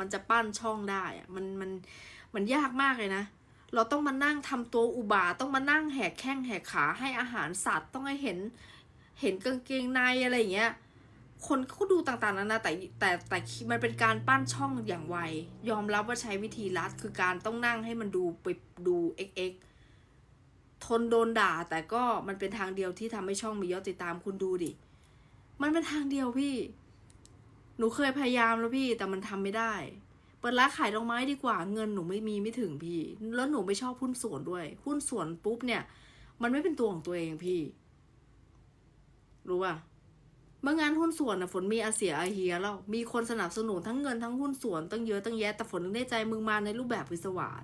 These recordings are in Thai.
มันจะปั้นช่องได้อะมันมันมันยากมากเลยนะ เราต้องมานั่งทำตัวอุบาทต้องมานั่งแหกแข้งแหกขาให้อาหารสัตว์ต้องให้เห็นเห็นกางเกงในอะไรอย่างเงี้ยคนเขาดูต่างๆนานาแต่แต่แต่มันเป็นการปั้นช่องอย่างไวยอมรับว่าใช้วิธีลัดคือการต้องนั่งให้มันดูไปดู xx ทนโดนด่า แต่ก็มันเป็นทางเดียวที่ทำให้ช่องมียอดติดตามคุณดูดิ มันเป็นทางเดียวพี่ หนูเคยพยายามแล้วพี่แต่มันทำไม่ได้ เปิดร้านขายดอกไม้ดีกว่าเงินหนูไม่มีไม่ถึงพี่ แล้วหนูไม่ชอบหุ้นส่วนด้วย หุ้นส่วนปุ๊บเนี่ย มันไม่เป็นตัวของตัวเองพี่ รู้ป่ะเมื่องานหุ้นส่วนนะฝนมีอาเสียอาเฮียแล้วมีคนสนับสนุนทั้งเงินทั้งหุ้นส่วนตั้งเยอะตั้งแยะแต่ฝนนึกในใจมึงมาในรูปแบบวิศวาส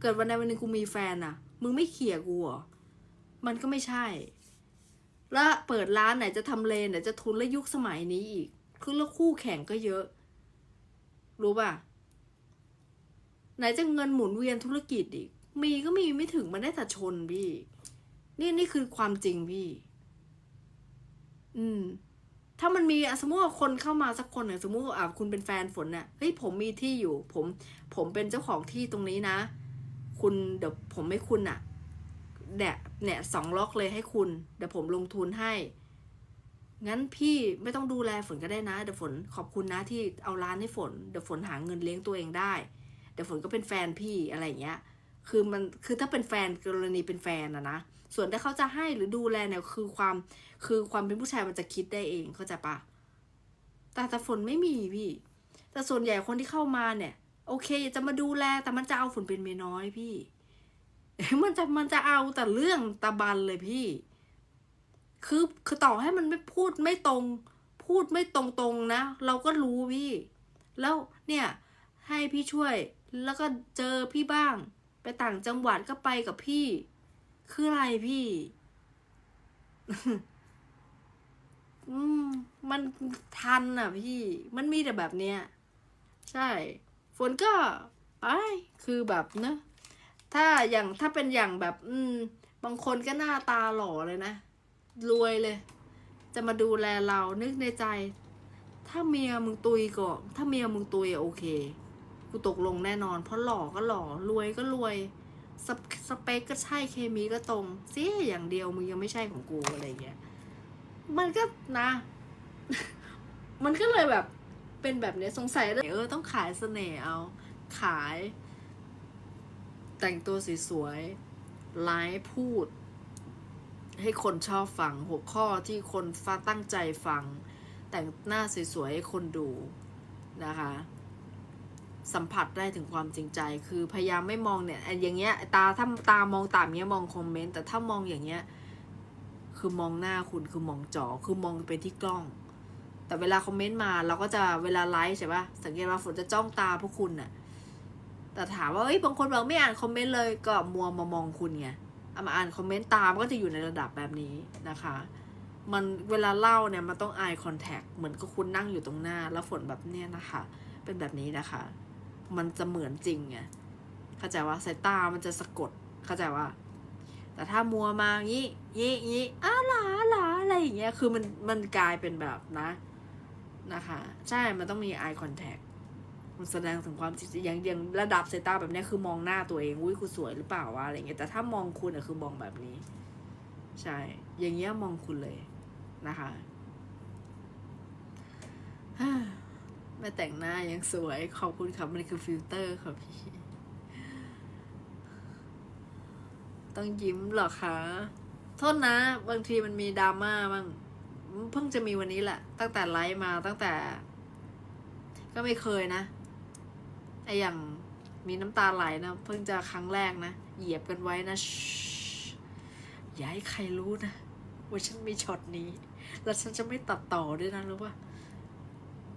เกิดวันใดวันหนึ่งกูมีแฟนน่ะมึงไม่เขี่ยกูมันก็ไม่ใช่ แล้วเปิดร้านไหนจะทำเลไหนจะทุนและยุคสมัยนี้อีก คือแล้วคู่แข่งก็เยอะ รู้ป่ะ ไหนจะเงินหมุนเวียนธุรกิจอีก มีก็มีไม่ถึงมันได้แต่ชนพี่ นี่นี่คือความจริงพี่ อืม ถ้ามันมีสมมติว่าคนเข้ามาสักคนหนึ่งสมมติว่าคุณเป็นแฟนฝนเนี่ยเฮ้ยผมมีที่อยู่ ผม ผมเป็นเจ้าของที่ตรงนี้นะ คุณเดี๋ยวผมให้คุณอะเนี่ยเนี่ยสองล็อกเลยให้คุณ เดี๋ยวผมลงทุนให้ งั้นพี่ไม่ต้องดูแลฝนก็ได้นะ เดี๋ยวฝนขอบคุณนะที่เอาร้านให้ฝน เดี๋ยวฝนหาเงินเลี้ยงตัวเองได้ เดี๋ยวฝนก็เป็นแฟนพี่อะไรอย่างเงี้ย คือมัน คือถ้าเป็นแฟนกรณีเป็นแฟนอะนะ ส่วนถ้าเขาจะให้หรือดูแลเนี่ยคือความ คือความเป็นผู้ชายมันจะคิดได้เองเข้าใจปะ แต่แต่ฝนไม่มีพี่ แต่ส่วนใหญ่คนที่เข้ามาเนี่ย โอเคจะมาดูแล แต่มันจะเอาฝนเป็นเมียน้อยพี่ มันจะ มันจะเอาแต่เรื่องตะบันเลยพี่ คือคือต่อให้มันไม่พูดไม่ตรง พูดไม่ตรงๆนะ เราก็รู้พี่ แล้วเนี่ยให้พี่ช่วยแล้วก็เจอพี่บ้าง ไปต่างจังหวัดก็ไปกับพี่ คืออะไรพี่ อืม มันทันอะพี่ มันมีแต่แบบเนี้ย ใช่ ฝนก็ไอ้คือแบบเนอะถ้าอย่างถ้าเป็นอย่างแบบ อืม บางคนก็หน้าตาหล่อเลยนะ รวยเลย จะมาดูแลเรานึกในใจ ถ้าเมียมึงตุยก็ถ้าเมียมึงตุยโอเค กูตกลงแน่นอน เพราะหล่อก็หล่อรวยก็รวยสเปสเปคก็ใช่เคมีก็ตรงเสียอย่างเดียวมึงยังไม่ใช่ของกูอะไรเงี้ยมันก็นะ มันก็เลยแบบเป็นแบบเนี้ยสงสัยเออต้องขายเสน่ห์เอา ขาย แต่งตัวสวยๆไลฟ์พูด ให้คนชอบฟัง หัวข้อที่คนฟังตั้งใจฟัง แต่งหน้าสวยๆให้คนดูนะคะ สัมผัสได้ถึงความจริงใจ คือพยายามไม่มองเนี่ยอย่างเงี้ยตาถ้าตามองตามเงี้ยมองคอมเมนต์แต่ถ้ามองอย่างเงี้ยคือมองหน้าคุณคือมองจอคือมองไปที่กล้อง แต่เวลาคอมเมนต์มาเราก็จะเวลาไลฟ์ใช่ปะสังเกตว่าฝนจะจ้องตาพวกคุณน่ะแต่ถามว่าเอ้ยบางคนบอกไม่อ่านคอมเมนต์เลยก็มัวมามองคุณไง มาอ่านคอมเมนต์ตามก็จะอยู่ในระดับแบบนี้นะคะ มันเวลาเล่าเนี่ยมันต้อง eye contact เหมือนกับคุณนั่งอยู่ตรงหน้า แล้วฝนแบบเนี้ยนะคะ เป็นแบบนี้นะคะ มันจะเหมือนจริงไงเข้าใจว่าสายตามันจะสะกดเข้าใจว่า แต่ถ้ามัวมางี้งี้งี้อ้าหลาหลาอะไรอย่างเงี้ยคือมันมันกลายเป็นแบบนะนะคะ ใช่มันต้องมี eye contact มันแสดงถึงความอย่างอย่างระดับสายตาแบบนี้คือมองหน้าตัวเองอุ้ยกูสวยหรือเปล่าวะอะไรเงี้ยแต่ถ้ามองคุณอะคือมองแบบนี้ ใช่ อย่างเงี้ยมองคุณเลยนะคะฮ่าไม่แต่งหน้ายังสวย ขอบคุณครับมันคือฟิลเตอร์ค่ะพี่ ต้องยิ้มเหรอคะโทษนะ บางทีมันมีดราม่าบ้างเพิ่งจะมีวันนี้แหละ ตั้งแต่ไลฟ์มาตั้งแต่ ก็ไม่เคยนะ ไออย่างมีน้ำตาไหลนะ เพิ่งจะครั้งแรกนะ เหยียบกันไว้นะอย่าให้ใครรู้นะว่าฉันมีช็อตนี้ แล้วฉันจะไม่ตัดต่อด้วยนะรู้ป่ะ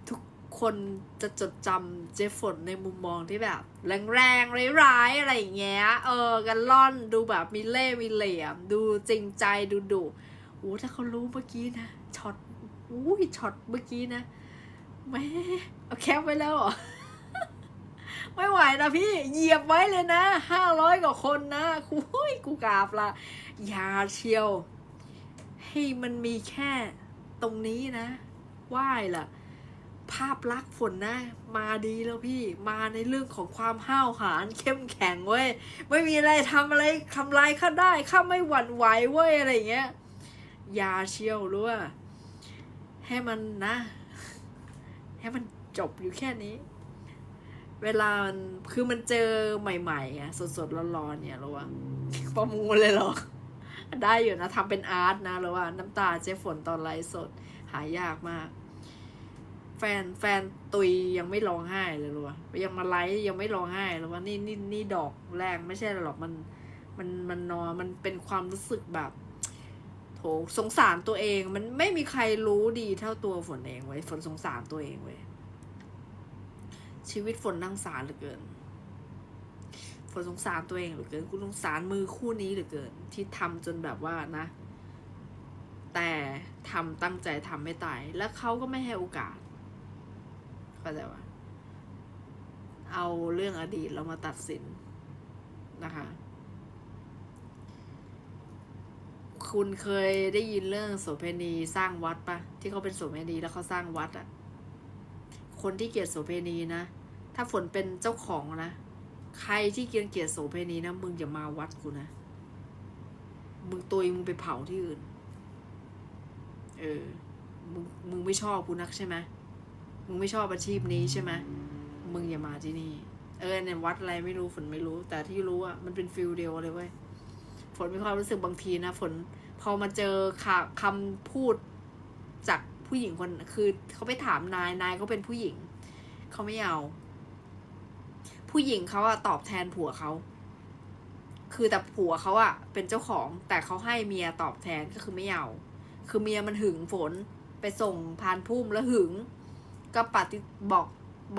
ทุกคนจะจดจำเจฟฝนในมุมมองที่แบบ แรงๆร้ายๆอะไรอย่างเงี้ย เออ กันล่อนดูแบบมีเล่มีเหลี่ยม ดูจริงใจดูดุโอ้ถ้าเขารู้เมื่อกี้นะช็อตอุ้ยช็อตเมื่อกี้นะแม่เอาแคปไว้แล้วเหรอ ไม่ไหวนะพี่เหยียบไว้เลยนะห้าร้อยกว่าคนนะคุยกูกราบละอย่าเชียว ให้มันมีแค่ตรงนี้นะไหว้ล่ะ ภาพลักษณ์ฝนนะ มาดีแล้วพี่มาในเรื่องของความห้าวหาญเข้มแข็งเว้ย ไม่มีอะไรทำอะไรทำลายข้าได้ข้าไม่หวั่นไหวเว้ยอะไรอย่างเงี้ยอยาเชียวรู้ว่าให้มันนะ ให้มันจบอยู่แค่นี้ เวลามันคือมันเจอใหม่ๆไงสดๆร้อนๆเนี่ยรู้ว่าประมูลเลยหรอ ได้อยู่นะทำเป็นอาร์ตนะหรือว่าน้ำตาเจ๊ฝนตอนไลฟ์สดหายากมาก แฟนแฟนตุยยังไม่ร้องไห้เลยหรอวะยังมาไลฟ์ยังไม่ร้องไห้หรอวะนี่นี่นี่ดอกแรกไม่ใช่หรอกมันมันมันนอนมันเป็นความรู้สึกแบบโถสงสารตัวเองมันไม่มีใครรู้ดีเท่าตัวฝนเองเว้ยฝนสงสารตัวเองเว้ย ชีวิตฝนนั่งสารเหลือเกิน ฝนสงสารตัวเองเหลือเกินกูสงสารมือคู่นี้เหลือเกิน ที่ทำจนแบบว่านะ แต่ทำตั้งใจทำไม่ตาย แล้วเขาก็ไม่ให้โอกาสเข้าใจว่าเอาเรื่องอดีตเรามาตัดสินนะคะ คุณเคยได้ยินเรื่องโสเภณีสร้างวัดปะที่เขาเป็นโสเภณีแล้วเขาสร้างวัดอะคนที่เกลียดโสเภณีนะ ถ้าฝนเป็นเจ้าของนะ ใครที่เกลียดเกลียดโสเภณีนะ มึงอย่ามาวัดกูนะ มึงตัวเองมึงไปเผาที่อื่น เออ มึงมึงไม่ชอบกูนักใช่ไหมมึงไม่ชอบอาชีพนี้ใช่ไหมมึงอย่ามาที่นี่ เออเนี่ยวัดอะไรไม่รู้ฝนไม่รู้ แต่ที่รู้อะมันเป็นฟิลเดียวเลยเว้ย ฝนมีความรู้สึกบางทีนะฝนพอมาเจอคคำพูดจากผู้หญิงคนคือเขาไปถามนายนายเขาเป็นผู้หญิง เขาไม่เอา ผู้หญิงเขาอะตอบแทนผัวเขาคือแต่ผัวเขาอะเป็นเจ้าของแต่เขาให้เมียตอบแทนก็คือไม่เอาคือเมียมันหึงฝนไปส่งพานพุ่มแล้วหึง ก็ปฏิบอก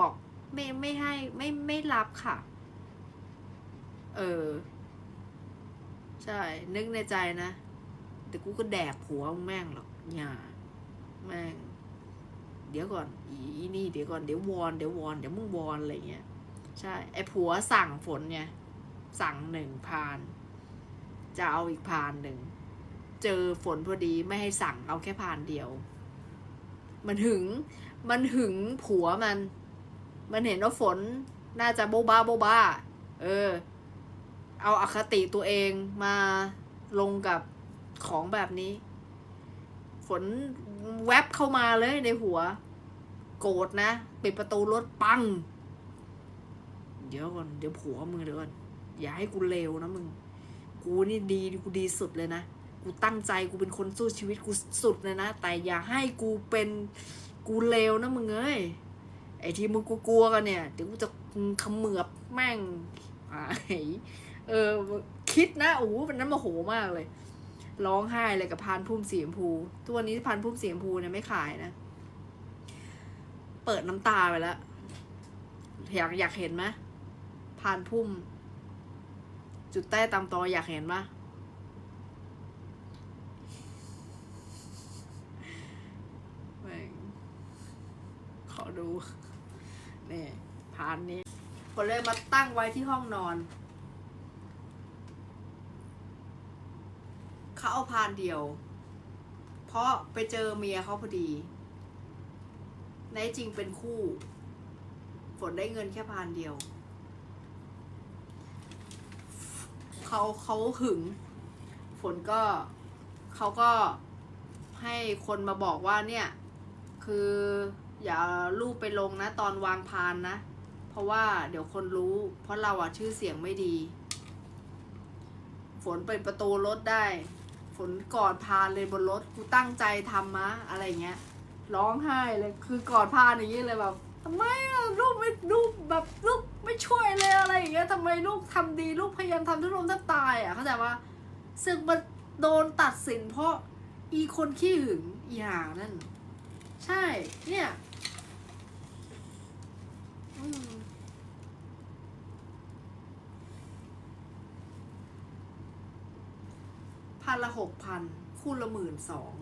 บอกไม่ไม่ให้ไม่ไม่รับค่ะ เออ ใช่ นึกในใจนะแต่กูก็แดกผัวมึงแม่งหรอกอย่าแม่ง เดี๋ยวก่อน อีนี่เดี๋ยวก่อนเดี๋ยววอนเดี๋ยววอนเดี๋ยวมึงวอนอะไรเงี้ย ใช่ ไอ้ผัวสั่งฝนไงสั่งหนึ่งพาน จะเอาอีกพานหนึ่ง เจอฝนพอดีไม่ให้สั่งเอาแค่พานเดียว มันหึง มันหึงผัวมัน มันเห็นว่าฝนน่าจะโบบ้าโบบ้า เออ เอาอาคติตัวเองมาลงกับของแบบนี้ ฝนแวบเข้ามาเลยในหัว โกรธนะ ปิดประตูรถปัง เดี๋ยวก่อนเดี๋ยวผัวมึงเดี๋ยวก่อนอย่าให้กูเลวนะมึง กูนี่ดีกูดีสุดเลยนะ กูตั้งใจกูเป็นคนสู้ชีวิตกูสุดเลยนะ แต่อย่าให้กูเป็นกูเลวนะมึงเอ้ยไอ้ที่มึงกูกลัวกันเนี่ยเดี๋ยวกูจะขมือบแม่งไอ้เออคิดนะโอ้โหเป็นนั้นโมโหมากเลย ร้องไห้เลยกับพานพุ่มสีชมพูตัวนี้พานพุ่มสีชมพูเนี่ยไม่ขายนะ เปิดน้ำตาไปแล้วอยากอยากเห็นไหม พานพุ่ม จุดใต้ตามตออยากเห็นปะขอดู นี่พานนี้ผมเลยมาตั้งไว้ที่ห้องนอนเขาเอาพานเดียว เพราะไปเจอเมียเขาพอดี ในจริงเป็นคู่ ฝนได้เงินแค่พานเดียว เขาเขาหึง ฝนก็เขาก็ให้คนมาบอกว่าเนี่ย คืออย่าเอารูปไปลงนะตอนวางพานนะ เพราะว่าเดี๋ยวคนรู้ เพราะเราอะชื่อเสียงไม่ดี ฝนเปิดประตูรถได้ ฝนกอดพานเลยบนรถกูตั้งใจทำมะอะไรเงี้ยร้องไห้เลยคือกอดพานอย่างนี้เลยแบบทำไมอะลูกไม่ลูกแบบลูก ไม่ช่วยเลยอะไรอย่างเงี้ยทำไมลูกทำดีลูกพยายามทำทุกลมแทบตายอะเข้าใจว่าซึ่งมันโดนตัดสินเพราะอีคนขี้หึงอีหางนั่นใช่ เนี่ยพันละหกพันคู่ละหมื่นสอง